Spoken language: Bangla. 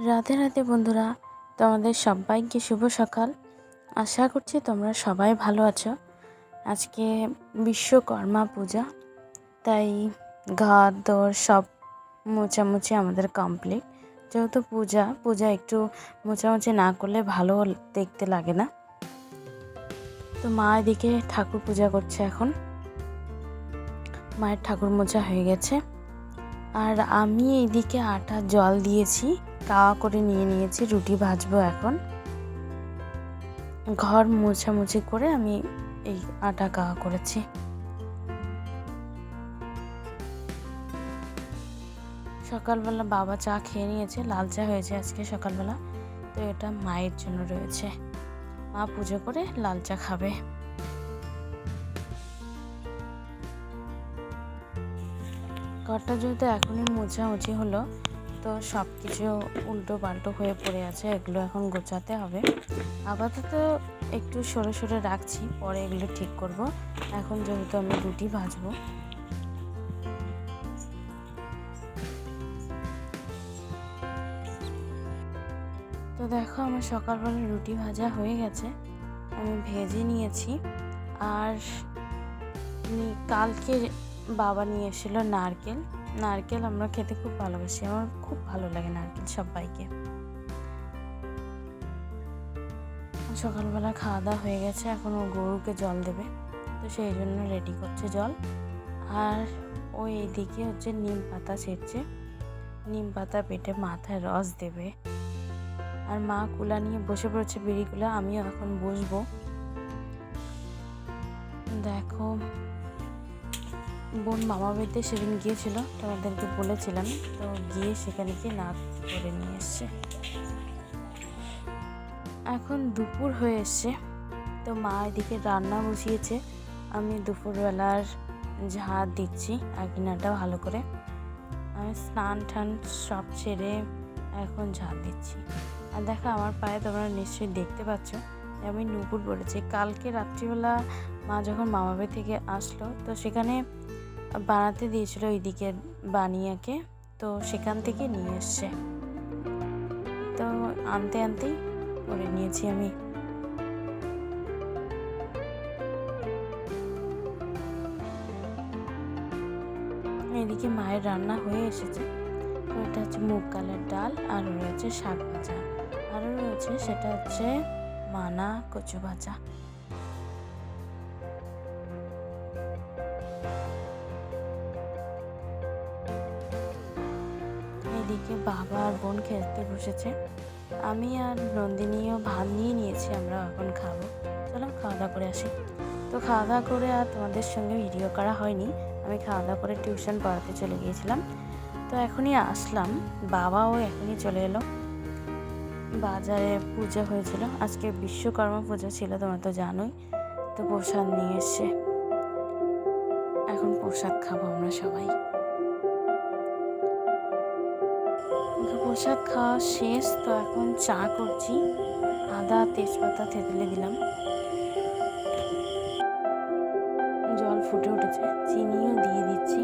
রাধে রাধে বন্ধুরা, তোমাদের সবাইকে শুভ সকাল। আশা করছি তোমরা সবাই ভালো আছো। আজকে বিশ্বকর্মা পূজা, তাই ঘর, দর সব মোছামুছি আমাদের কমপ্লিট যেহেতু পূজা পূজা একটু মোছামুছি না করলে ভালো দেখতে লাগে না। তো মা এদিকে ঠাকুর পূজা করছে এখন। মায়ের ঠাকুর মোছা হয়ে গেছে। আর আমি এইদিকে আটা জল দিয়েছি। কাওয়া করে নিয়ে নিয়েছি, রুটি ভাজবো এখন। ঘর মোছামুছি করে আমি এই আটা কাওয়া করেছি। সকালবেলা বাবা চা খেয়ে নিয়েছে, লাল চা হয়েছে আজকে সকালবেলা, তো এটা মায়ের জন্য রয়েছে। মা পুজো করে লাল চা খাবে। ঘরটা যেহেতু এখনই মোছামুছি হলো তো সব কিছু উল্টো পাল্টো হয়ে পড়ে আছে, এগুলো এখন গোছাতে হবে। আপাতত একটু সরে সরে রাখছি, পরে এগুলো ঠিক করব। এখন যেহেতু আমি রুটি ভাজবো। তো দেখো আমার সকালবেলা রুটি ভাজা হয়ে গেছে। আমি ভেজে নিয়েছি। আর কালকে বাবা নিয়ে এসেছিল নারকেল। নারকেল আমরা খেতে খুব ভালোবাসি। আমার খুব ভালো লাগে নারকেল সবাইকে। সকালবেলা খাওয়া দাওয়া হয়ে গেছে, এখন ও গরুকে জল দেবে। তো সেই জন্য রেডি করছে জল। আর ও এইদিকে হচ্ছে নিম পাতা ছেড়ছে। নিম পাতা পেটে মাথায় রস দেবে। আর মা কুলা নিয়ে বসে পড়েছে বিড়িগুলা আমিও এখন বসবো। দেখো বোন মামা বাড়িতে সেদিন গিয়েছিল তোমাদেরকে বলেছিলাম, তো গিয়ে সেখানে গিয়ে নাচ করে নিয়ে এসছে। এখন দুপুর হয়ে এসছে, তো মা এদিকে রান্না বসিয়েছে, আমি দুপুরবেলার ঝাঁট দিচ্ছি আকিনাটা ভালো করে। আমি স্নান টান সব ছেড়ে এখন ঝাঁট দিচ্ছি। আর দেখো, আমার পায়ে তোমরা নিশ্চয়ই দেখতে পাচ্ছ আমি নুপুর পড়েছি। কালকে রাত্রিবেলা মা যখন মামাবাড়ি থেকে আসলো, তো সেখানে বানাতে দিয়েছিল ওইদিকে বানিয়াকে, তো সেখান থেকে নিয়ে এসছে। তো আনতে আনতেই করে নিয়েছি আমি। এদিকে মায়ের রান্না হয়ে এসেছে। তো এটা হচ্ছে মুগ কালের ডাল, আর রয়েছে শাক ভাজা। আরও রয়েছে সেটা হচ্ছে মানা কচু ভাজা। এদিকে বাবা আর বোন খেলতে বসেছে। আমি আর নন্দিনীও ভাত নিয়ে নিয়েছি, আমরা এখন খাব। চলো খাওয়া দাওয়া করে আসি। তো খাওয়া দাওয়া করে আর তোমাদের সঙ্গে ভিডিও করা হয়নি। আমি খাওয়া দাওয়া করে টিউশন পড়াতে চলে গিয়েছিলাম। তো এখনই আসলাম। বাবাও এখনই চলে এলো। বাজারে পূজা হয়েছিল। আজকে বিশ্বকর্মা পূজা ছিল, তোমরা তো জানোই। তো প্রসাদ নিয়ে এসছে। এখন প্রসাদ খাব আমরা সবাই। প্রসাদ খাওয়া শেষ, তো এখন চা করছি। আদা, তেজপাতা থেতলে দিলাম। জল ফুটে উঠেছে, চিনিও দিয়ে দিচ্ছি।